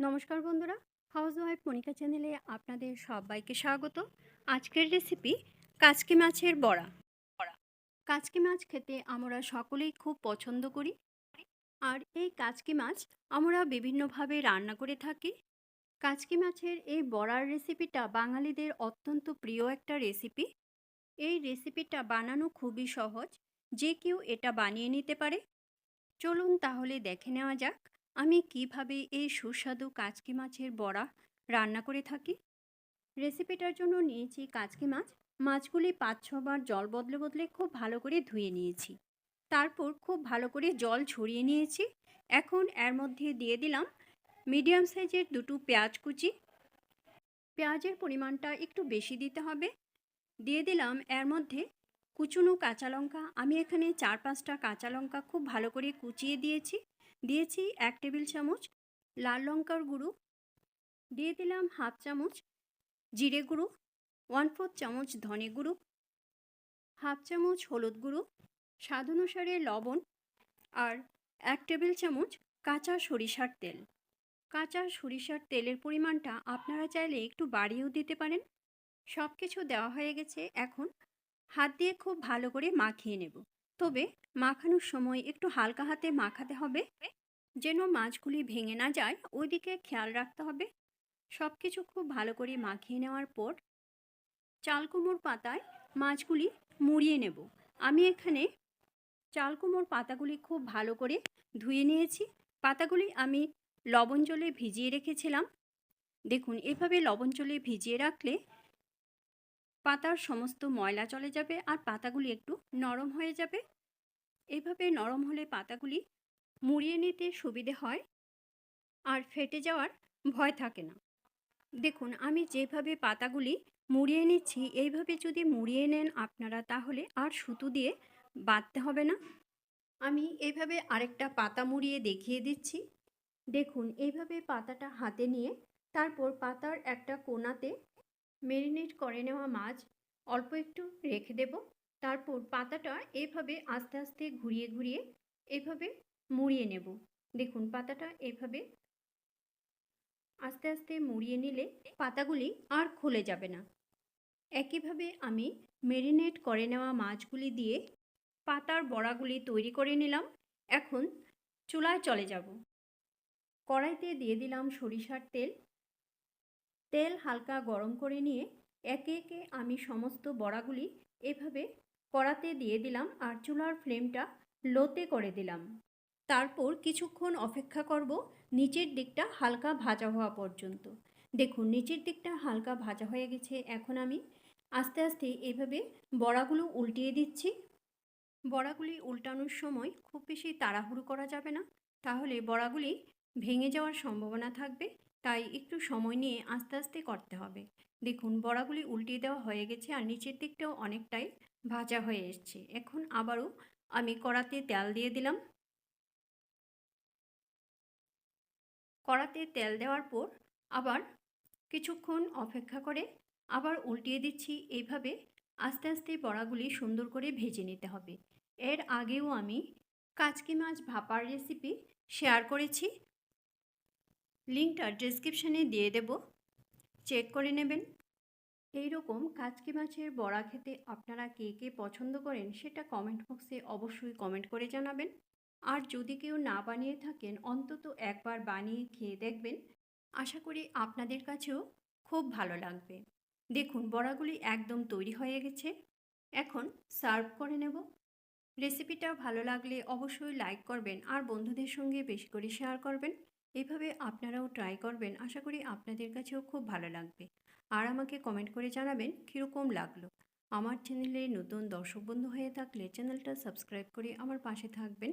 নমস্কার বন্ধুরা house wife Monika চ্যানেলে আপনাদের সবাইকে স্বাগত। আজকের রেসিপি কাচকি মাছের বড়া। কাচকি মাছ খেতে আমরা সকলেই খুব পছন্দ করি। আর এই কাচকি মাছ আমরা বিভিন্নভাবে রান্না করে থাকি। কাচকি মাছের এই বড়ার রেসিপিটা বাঙালিদের অত্যন্ত প্রিয় একটা রেসিপি এই রেসিপিটা বানানো খুবই সহজ। যে কেউ এটা বানিয়ে নিতে পারে। চলুন তাহলে দেখে নেওয়া যাক। আমি কীভাবে এই সুস্বাদু কাচকি মাছের বড়া রান্না করে থাকি? রেসিপিটার জন্য নিয়েছি কাচকি মাছ। মাছগুলি পাঁচ ছবার জল বদলে বদলে খুব ভালো করে ধুয়ে নিয়েছি। তারপর খুব ভালো করে জল ছড়িয়ে নিয়েছি। এখন এর মধ্যে দিয়ে দিলাম মিডিয়াম সাইজের দুটো পেঁয়াজ কুচি। পেঁয়াজের পরিমাণটা একটু বেশি দিতে হবে। দিয়ে দিলাম এর মধ্যে কুচুনো কাঁচা লঙ্কা। আমি এখানে চার পাঁচটা কাঁচা লঙ্কা খুব ভালো করে কুচিয়ে দিয়েছি। দিয়েছি এক টেবিল চামচ লাল লঙ্কার গুঁড়ো। দিয়ে দিলাম হাফ চামচ জিরে গুঁড়ো, ওয়ান ফোর্থ চামচ ধনে গুঁড়ো, হাফ চামচ হলুদ গুঁড়ো, স্বাদ অনুসারে লবণ আর এক টেবিল চামচ কাঁচা সরিষার তেল। কাঁচা সরিষার তেলের পরিমাণটা আপনারা চাইলে একটু বাড়িয়েও দিতে পারেন। সব কিছু দেওয়া হয়ে গেছে, এখন হাত দিয়ে খুব ভালো করে মাখিয়ে নেব। তবে মাখানোর সময় একটু হালকা হাতে মাখাতে হবে, যেন মাছগুলি ভেঙে না যায়। ওইদিকে খেয়াল রাখতে হবে। সব কিছু খুব ভালো করে মাখিয়ে নেওয়ার পর চালকুমোর পাতায় মাছগুলি মুড়িয়ে নেব। আমি এখানে চালকুমোর পাতাগুলি খুব ভালো করে ধুয়ে নিয়েছি। পাতাগুলি আমি লবণ জলে ভিজিয়ে রেখেছিলাম। দেখুন, এভাবে লবণ জলে ভিজিয়ে রাখলে পাতার সমস্ত ময়লা চলে যাবে আর পাতাগুলি একটু নরম হয়ে যাবে। এভাবে নরম হলে পাতাগুলি মুড়িয়ে নিতে সুবিধে হয় আর ফেটে যাওয়ার ভয় থাকে না। দেখুন, আমি যেভাবে পাতাগুলি মুড়িয়ে নিচ্ছি, এইভাবে যদি মুড়িয়ে নেন আপনারা, তাহলে আর সুতো দিয়ে বাঁধতে হবে না। আমি এইভাবে আরেকটা পাতা মুড়িয়ে দেখিয়ে দিচ্ছি। দেখুন, এইভাবে পাতাটা হাতে নিয়ে তারপর পাতার একটা কোনাতে মেরিনেট করে নেওয়া মাছ অল্প একটু রেখে দেব। তারপর পাতাটা এভাবে আস্তে আস্তে ঘুরিয়ে ঘুরিয়ে এভাবে মুড়িয়ে নেব। দেখুন, পাতাটা এভাবে আস্তে আস্তে মুড়িয়ে নিলে পাতাগুলি আর খুলে যাবে না। একইভাবে আমি মেরিনেট করে নেওয়া মাছগুলি দিয়ে পাতার বড়াগুলি তৈরি করে নিলাম। এখন চুলায় চলে যাব। কড়াইতে দিয়ে দিলাম সরিষার তেল। তেল হালকা গরম করে নিয়ে একে একে আমি সমস্ত বড়াগুলি এভাবে কড়াতে দিয়ে দিলাম আর চুলার ফ্লেমটা লোতে করে দিলাম। তারপর কিছুক্ষণ অপেক্ষা করব নিচের দিকটা হালকা ভাজা হওয়া পর্যন্ত। দেখুন, নিচের দিকটা হালকা ভাজা হয়ে গেছে। এখন আমি আস্তে আস্তে এভাবে বড়াগুলো উল্টিয়ে দিচ্ছি। বড়াগুলি উল্টানোর সময় খুব বেশি তাড়াহুড়ো করা যাবে না। তাহলে বড়াগুলি ভেঙে যাওয়ার সম্ভাবনা থাকবে। তাই একটু সময় নিয়ে আস্তে আস্তে করতে হবে। দেখুন, বড়াগুলি উল্টিয়ে দেওয়া হয়ে গেছে আর নিচের দিকটাও অনেকটাই ভাজা হয়ে এসছে। এখন আবারও আমি কড়াতে তেল দিয়ে দিলাম। কড়াতে তেল দেওয়ার পর আবার কিছুক্ষণ অপেক্ষা করে আবার উল্টিয়ে দিচ্ছি। এইভাবে আস্তে আস্তে বড়াগুলি সুন্দর করে ভেজে নিতে হবে। এর আগেও আমি কাচকি মাছ ভাপার রেসিপি শেয়ার করেছি। লিঙ্কটা ডিসক্রিপশানে দিয়ে দেব। চেক করে নেবেন। এই রকম কাচকি মাছের বড়া খেতে আপনারা কে কে পছন্দ করেন সেটা কমেন্ট বক্সে অবশ্যই কমেন্ট করে জানাবেন। আর যদি কেউ না বানিয়ে থাকেন, অন্তত একবার বানিয়ে খেয়ে দেখবেন। আশা করি আপনাদের কাছেও খুব ভালো লাগবে। দেখুন, বড়াগুলি একদম তৈরি হয়ে গেছে। এখন সার্ভ করে নেব। রেসিপিটা ভালো লাগলে অবশ্যই লাইক করবেন আর বন্ধুদের সঙ্গে বেশি করে শেয়ার করবেন। এভাবে আপনারাও ট্রাই করবেন, আশা করি আপনাদের কাছেও খুব ভালো লাগবে। আর আমাকে কমেন্ট করে জানাবেন কীরকম লাগল। আমার চ্যানেলে নতুন দর্শক বন্ধু হয়ে থাকলে চ্যানেলটা সাবস্ক্রাইব করে আমার পাশে থাকবেন।